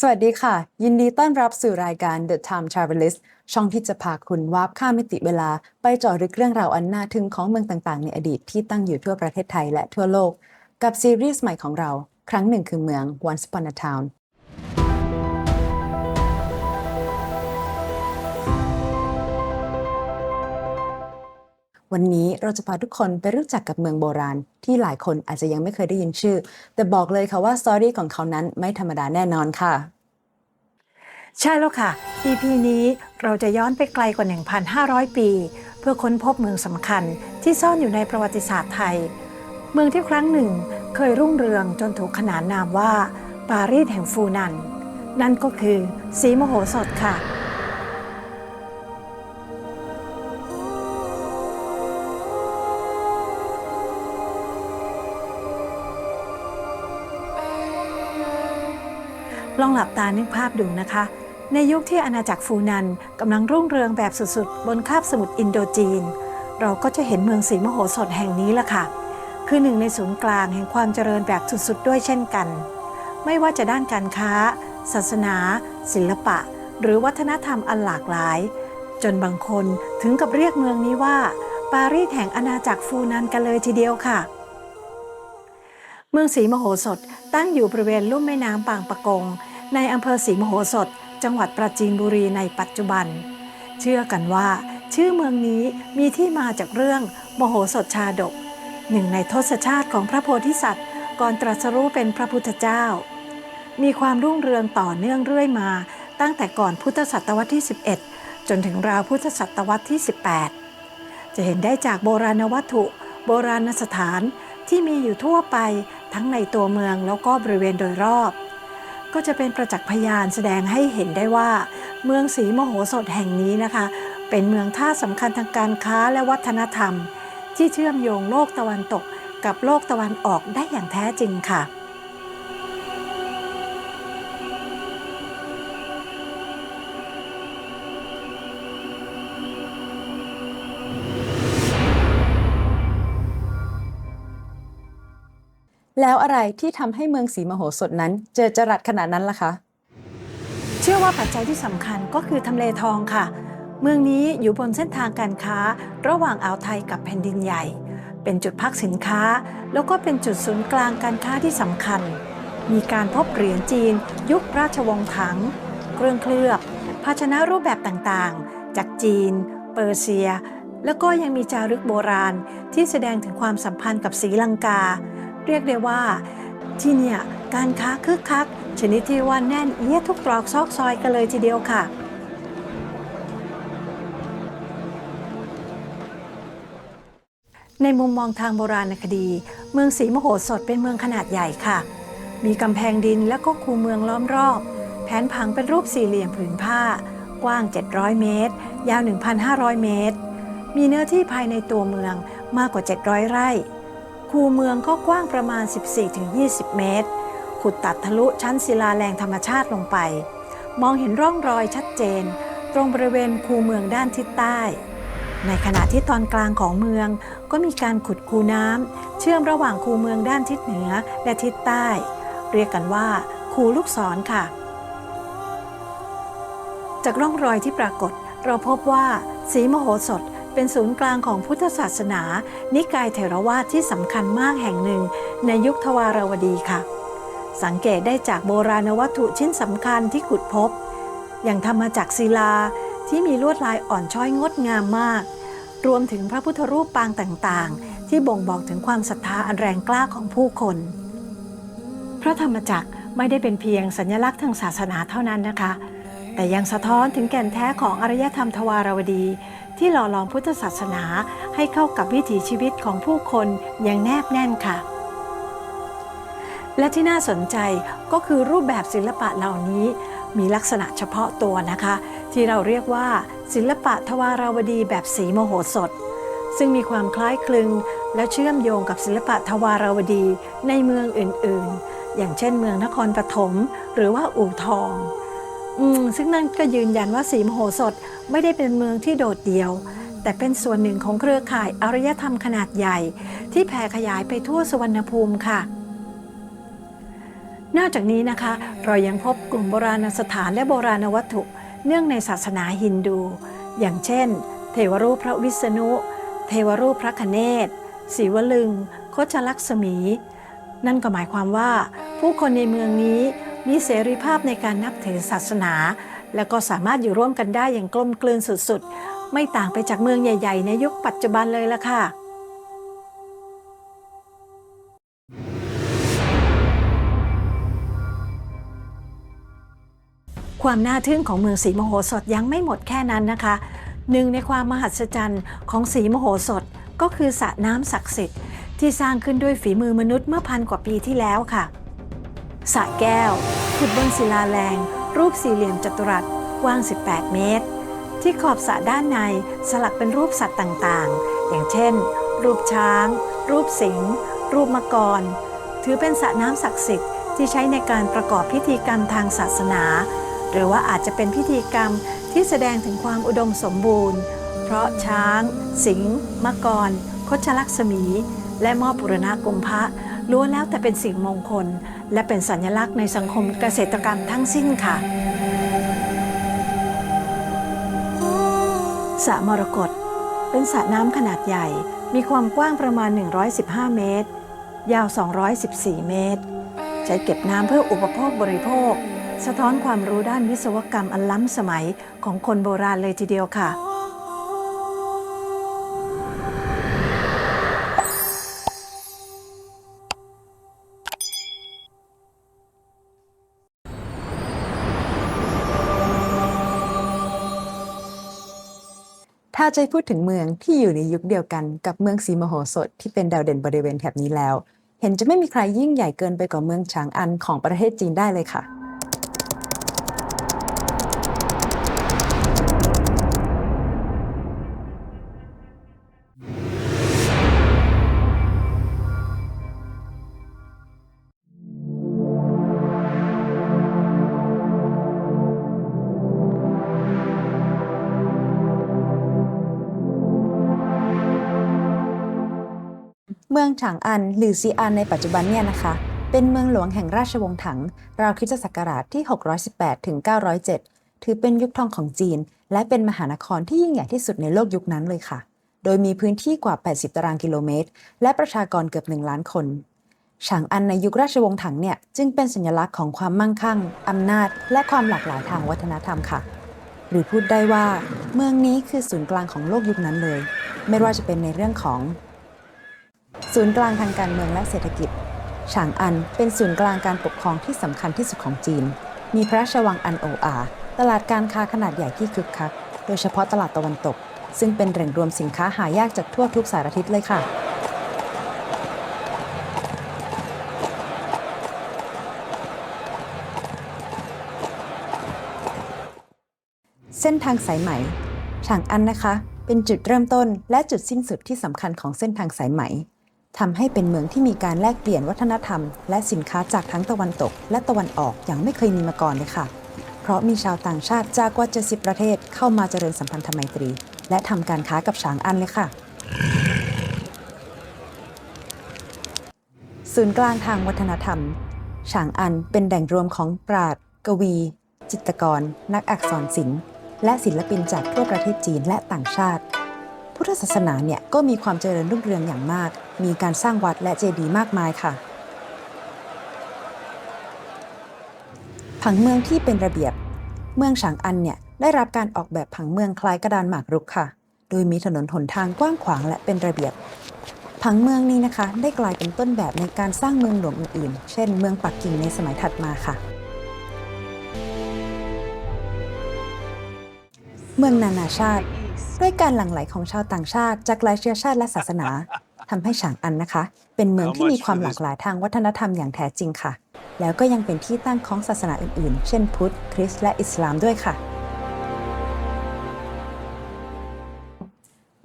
สวัสดีค่ะ ยินดีต้อนรับสู่รายการ The Time Travelist ช่องที่จะพาคุณวาร์ข้ามมิติเวลา ไปเจาะลึกเรื่องราวอันน่าทึ่งของเมืองต่างๆ ในอดีตที่ตั้งอยู่ทั่วประเทศไทยและทั่วโลก กับซีรีส์ใหม่ของเรา ครั้งหนึ่งคือเมือง Once Upon a Town วันนี้เราจะพาทุกคนไปรู้จักกับเมืองโบราณ ที่หลายคนอาจจะยังไม่เคยได้ยินชื่อ แต่บอกเลยค่ะว่าสตอรี่ของเขานั้นไม่ธรรมดาแน่นอนค่ะ ใช่แล้วค่ะ EP นี้เราจะย้อนไปไกลกว่า 1,500 ปี เพื่อค้นพบเมืองสำคัญที่ซ่อนอยู่ในประวัติศาสตร์ไทย เมืองที่ครั้งหนึ่งเคยรุ่งเรืองจนถูกขนานนามว่า ปารีสแห่งฟูนัน นั่นก็คือสีมโหสถค่ะ ลองหลับตานึกภาพดูนะคะ ในยุคที่อาณาจักรฟูนันกำลังรุ่งเรืองแบบสุดๆ บนคาบสมุทรอินโดจีน เราก็จะเห็นเมืองศรีมโหสถแห่งนี้ละค่ะ คือหนึ่งในศูนย์กลางแห่งความเจริญแบบสุดๆ ด้วยเช่นกัน ไม่ว่าจะด้านการค้า ศาสนา ศิลปะ หรือวัฒนธรรมอันหลากหลาย จนบางคนถึงกับเรียกเมืองนี้ว่า ปารีสแห่งอาณาจักรฟูนันกันเลยทีเดียวค่ะ เมืองศรีมโหสถตั้งอยู่บริเวณลุ่มแม่น้ำบางปะกง ในอำเภอศรีมโหสถ จังหวัดปราจีนบุรีในปัจจุบัน เชื่อกันว่า ชื่อเมืองนี้มีที่มาจากเรื่องมโหสถชาดก หนึ่งในทศชาติของพระโพธิสัตว์ก่อนตรัสรู้เป็นพระพุทธเจ้า มีความรุ่งเรืองต่อเนื่องเรื่อยมา ตั้งแต่ก่อนพุทธศตวรรษที่ 11 จนถึงราวพุทธศตวรรษที่ 18 จะเห็นได้จากโบราณวัตถุ โบราณสถานที่มีอยู่ทั่วไป ทั้งในตัวเมืองแล้วก็บริเวณโดยรอบ ก็จะเป็นประจักษ์พยานแสดงให้เห็นได้ว่า เมืองศรีมโหสถแห่งนี้นะคะ เป็นเมืองท่าสำคัญทางการค้าและวัฒนธรรม ที่เชื่อมโยงโลกตะวันตกกับโลกตะวันออกได้อย่างแท้จริงค่ะ แล้วอะไรที่ทำให้เมืองศรีมโหสถนั้น เจอจรัสขนาดนั้นล่ะคะ เชื่อว่าปัจจัยที่สำคัญก็คือทำเลทองค่ะ เมืองนี้อยู่บนเส้นทางการค้า ระหว่างอ่าวไทยกับแผ่นดินใหญ่ เป็นจุดพักสินค้า แล้วก็เป็นจุดศูนย์กลางการค้าที่สำคัญ มีการพบเหรียญจีน ยุคราชวงศ์ถัง เครื่องเคลือบ ภาชนะรูปแบบต่างๆ จากจีน เปอร์เซีย แล้วก็ยังมีจารึกโบราณที่แสดงถึงความสัมพันธ์กับศรีลังกา เรียกได้ว่าที่เนี่ยการค้าคึกคัก ชนิดที่ว่าแน่นเอียดทุกตรอกซอกซอยกันเลยทีเดียวค่ะ ในมุมมองทางโบราณคดี เมืองศรีมโหสถเป็นเมืองขนาดใหญ่ค่ะ มีกำแพงดินและก็คูเมืองล้อมรอบ แผนผังเป็นรูปสี่เหลี่ยมผืนผ้า กว้าง 700 เมตร ยาว 1,500 เมตร มีเนื้อที่ภายในตัวเมืองมากกว่า 700 ไร่ คูเมืองก็กว้างประมาณ 14-20 เมตร ขุดตัดทะลุชั้นศิลาแรงธรรมชาติลงไป มองเห็นร่องรอยชัดเจน ตรงบริเวณคูเมืองด้านทิศใต้ ในขณะที่ตอนกลางของเมืองก็มีการขุดคูน้ำเชื่อมระหว่างคูเมืองด้านทิศเหนือและทิศใต้ เรียกกันว่า คูลูกศรค่ะ จากร่องรอยที่ปรากฏเราพบว่าศรีมโหสถ เป็นศูนย์กลางของพุทธศาสนา นิกายเถรวาทที่สำคัญมากแห่งหนึ่ง ในยุคทวารวดีค่ะ สังเกตได้จากโบราณวัตถุชิ้นสำคัญที่ขุดพบ อย่างทำมาจากศิลาที่มีลวดลายอ่อนช้อยงดงามมาก รวมถึงพระพุทธรูปปางต่างๆ ที่บ่งบอกถึงความศรัทธาอันแรงกล้าของผู้คน พระธรรมจักรไม่ได้เป็นเพียงสัญลักษณ์ทางศาสนาเท่านั้นนะคะ แต่ยังสะท้อนถึงแก่นแท้ของอารยธรรมทวารวดี ที่หล่อหลอมพุทธศาสนาให้เข้ากับวิถีชีวิตของผู้คนอย่างแนบแน่นค่ะ และที่น่าสนใจก็คือรูปแบบศิลปะเหล่านี้มีลักษณะเฉพาะตัวนะคะ ที่เราเรียกว่า ศิลปะทวาราวดีแบบสีมโหสถ ซึ่งมีความคล้ายคลึงและเชื่อมโยงกับศิลปะทวาราวดีในเมืองอื่นๆ อย่างเช่นเมืองนครปฐมหรือว่าอู่ทอง ซึ่งนั่นก็ยืนยันว่าสีมโหสถไม่ได้เป็นเมืองที่โดดเดี่ยว แต่เป็นส่วนหนึ่งของเครือข่ายอารยธรรมขนาดใหญ่ ที่แผ่ขยายไปทั่วสุวรรณภูมิค่ะ นอกจากนี้นะคะ เรายังพบกลุ่มโบราณสถานและโบราณวัตถุ เนื่องในศาสนาฮินดู อย่างเช่น เทวรูปพระวิษณุ เทวรูปพระคเนศศิวลึงโคชลักษมี นั่นก็หมายความว่าผู้คนในเมืองนี้ มีเสรีภาพในการนับถือศาสนา และก็สามารถอยู่ร่วมกันได้อย่างกลมกลืนสุดๆ ไม่ต่างไปจากเมืองใหญ่ ๆ ในยุคปัจจุบันเลยละค่ะความน่าทึ่งของเมืองศรีมโหสถยังไม่หมดแค่นั้นนะคะ หนึ่งในความมหัศจรรย์ของศรีมโหสถก็คือสระน้ำศักดิ์สิทธิ์ที่สร้างขึ้นด้วยฝีมือมนุษย์เมื่อพันกว่าปีที่แล้วค่ะ สระแก้วขุดบนศิลาแรง รูปสี่เหลี่ยมจัตุรัสกว้าง 18 เมตร ที่ขอบสระด้านในสลักเป็นรูปสัตว์ต่างๆ อย่างเช่น รูปช้าง รูปสิงห์รูปมังกร ถือเป็นสระน้ำศักดิ์สิทธิ์ที่ใช้ในการประกอบพิธีกรรมทางศาสนา หรือว่าอาจจะเป็นพิธีกรรมที่แสดงถึงความอุดมสมบูรณ์ เพราะช้าง สิงห์มังกร คชลักษมี และมอบปุรณะกุมพระ ล้วนแล้วแต่เป็นสิ่งมงคล และเป็นสัญลักษณ์ในสังคมเกษตรกรรมทั้งสิ้นค่ะสระมรกตเป็นสระน้ำขนาดใหญ่ มีความกว้างประมาณ 115 เมตร ยาว 214 เมตร ใช้เก็บน้ำเพื่ออุปโภคบริโภค สะท้อนความรู้ด้านวิศวกรรมอันล้ำสมัยของคนโบราณเลยทีเดียวค่ะ ถ้าจะพูดถึงเมืองที่อยู่ในยุคเดียวกันกับเมืองสีมโหสถที่เป็นดาวเด่นบริเวณแถบนี้แล้ว เห็นจะไม่มีใครยิ่งใหญ่เกินไปกว่าเมืองฉางอันของประเทศจีนได้เลยค่ะ เมืองฉางอันหรือซีอันในปัจจุบันเนี่ยนะคะ เป็นเมืองหลวงแห่งราชวงศ์ถัง ราวคริสตศักราชที่ 618 ถึง 907 ถือเป็นยุคทองของจีน และเป็นมหานครที่ยิ่งใหญ่ที่สุดในโลกยุคนั้นเลยค่ะ โดยมีพื้นที่กว่า 80 ตารางกิโลเมตร และประชากรเกือบ 1 ล้านคนฉางอันในยุคราชวงศ์ถังเนี่ยจึงเป็นสัญลักษณ์ของความมั่งคั่ง อำนาจ และความหลากหลายทางวัฒนธรรมค่ะ หรือพูดได้ว่า เมืองนี้คือศูนย์กลางของโลกยุคนั้นเลย ไม่ว่าจะเป็นในเรื่องของ ศูนย์กลางทางการเมืองและเศรษฐกิจ ฉางอันเป็นศูนย์กลางการปกครองที่สำคัญที่สุดของจีน มีพระราชวังอันโออาตลาดการค้าขนาดใหญ่ที่คึกคัก โดยเฉพาะตลาดตะวันตก ซึ่งเป็นแหล่งรวมสินค้าหายากจากทั่วทุกสารทิศเลยค่ะเส้นทางสายไหม ฉางอันนะคะ เป็นจุดเริ่มต้นและจุดสิ้นสุดที่สำคัญของเส้นทางสายไหม ทำให้เป็นเมืองที่มีการแลกเปลี่ยนวัฒนธรรม และสินค้าจากทั้งตะวันตก และตะวันออกอย่างไม่เคยมีมาก่อนเลยค่ะ เพราะมีชาวต่างชาติจากกว่า 70 ประเทศเข้ามาเจริญสัมพันธไมตรี และทำการค้ากับฉางอันเลยค่ะ ศูนย์กลางทางวัฒนธรรม ฉางอันเป็นแหล่งรวมของปราดกวี จิตรกร นักอักษรศิลป์ และศิลปินจากทั่วประเทศจีนและต่างชาติ พุทธศาสนาเนี่ยก็มีความเจริญรุ่งเรืองอย่างมาก มีการสร้างวัดและเจดีย์มากมายค่ะ ผังเมืองที่เป็นระเบียบ เมืองฉางอันเนี่ยได้รับการออกแบบผังเมืองคล้ายกระดานหมากรุกค่ะ โดยมีถนนหนทางกว้างขวางและเป็นระเบียบ ผังเมืองนี้นะคะ ได้กลายเป็นต้นแบบในการสร้างเมืองหลวงอื่นๆ เช่น เมืองปักกิ่งในสมัยถัดมาค่ะเมืองนานาชาติ ด้วยการหลั่งไหลของชาวต่างชาติ จากหลายเชื้อชาติและศาสนา ทำให้ฉางอันนะคะ เป็นเมืองที่มีความหลากหลายทางวัฒนธรรมอย่างแท้จริงค่ะ แล้วก็ยังเป็นที่ตั้งของศาสนาอื่นๆ เช่นพุทธ คริสต์และอิสลามด้วยค่ะ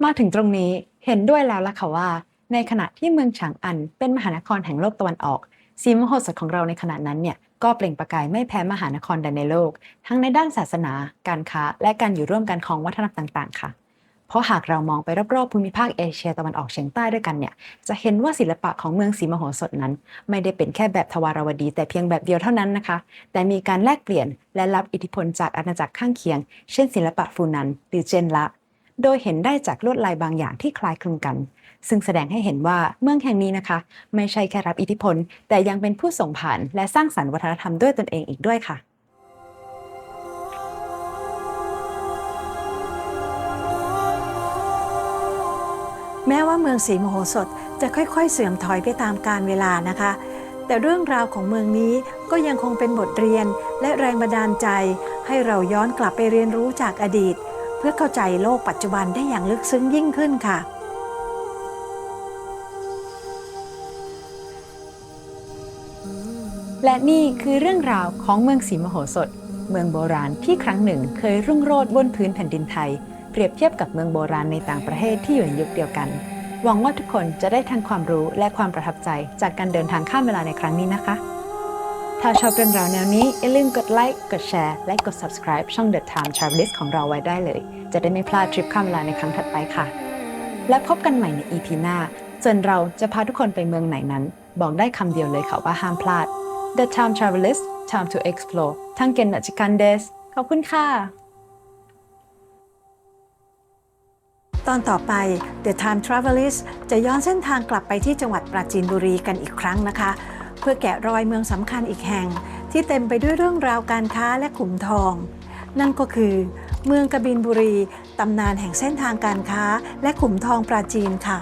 มาถึงตรงนี้เห็นด้วยแล้วล่ะค่ะว่า ในขณะที่เมืองฉางอัน เป็นมหานครแห่งโลกตะวันออกสีมโหสถของเราในขณะนั้นเนี่ยก็เปล่งประกายไม่แพ้มหานครใดในโลก ทั้งในด้านศาสนา การค้า และการอยู่ร่วมกันของวัฒนธรรมต่าง ๆ ค่ะ เพราะหากเรามองไปรอบๆภูมิภาคเอเชียตะวันออกเฉียงใต้ด้วยกันเนี่ยจะเห็นว่าศิลปะของเมืองศรีมโหสถนั้น ไม่ได้เป็นแค่แบบทวารวดี แต่เพียงแบบเดียวเท่านั้นนะคะ แต่มีการแลกเปลี่ยนและรับอิทธิพลจากอาณาจักรข้างเคียง เช่น ศิลปะฟูนันหรือเจนละ โดยเห็นได้จากลวดลายบางอย่างที่คล้ายคลึงกัน ซึ่งแสดงให้เห็นว่าเมืองแห่งนี้นะคะ ไม่ใช่แค่รับอิทธิพล แต่ยังเป็นผู้ส่งผ่านและสร้างสรรค์วัฒนธรรมด้วยตนเองอีกด้วยค่ะ แม้ว่าเมืองศรีมโหสถจะค่อยๆ เสื่อมถอยไปตามกาลเวลานะคะ แต่เรื่องราวของเมืองนี้ก็ยังคงเป็นบทเรียนและแรงบันดาลใจ ให้เราย้อนกลับไปเรียนรู้จากอดีต เพื่อเข้าใจโลกปัจจุบันได้อย่างลึกซึ้งยิ่งขึ้นค่ะและนี่คือเรื่องราวของเมืองศรีมโหสถ เมืองโบราณที่ครั้งหนึ่งเคยรุ่งโรจน์บนพื้นแผ่นดินไทย รียบเทียบกับเมืองโบราณในต่างประเทศที่อยู่ในยุคเดียวกัน หวังว่าทุกคนจะได้ทั้งความรู้และความประทับใจจากการเดินทางข้ามเวลาในครั้งนี้นะคะ ถ้าชอบเรื่องราวแนวนี้อย่าลืมกดไลค์กดแชร์และกด subscribe ช่อง The Time Travelist ของเราไว้ได้เลย จะได้ไม่พลาดทริปข้ามเวลาในครั้งถัดไปค่ะ และพบกันใหม่ใน EP หน้าส่วนเราจะพาทุกคนไปเมืองไหนนั้น บอกได้คำเดียวเลยค่ะว่าห้ามพลาด The Time Travelist Time to Explore ทั้งเกนนัจิกันเดสขอบคุณค่ะ ตอนต่อไป The Time Travelist จะย้อนเส้นทางกลับไปที่จังหวัดปราจีนบุรีกันอีกครั้งนะคะ เพื่อแกะรอยเมืองสำคัญอีกแห่ง ที่เต็มไปด้วยเรื่องราวการค้าและขุมทอง นั่นก็คือ เมืองกบินบุรี ตำนานแห่งเส้นทางการค้าและขุมทองปราจีนค่ะ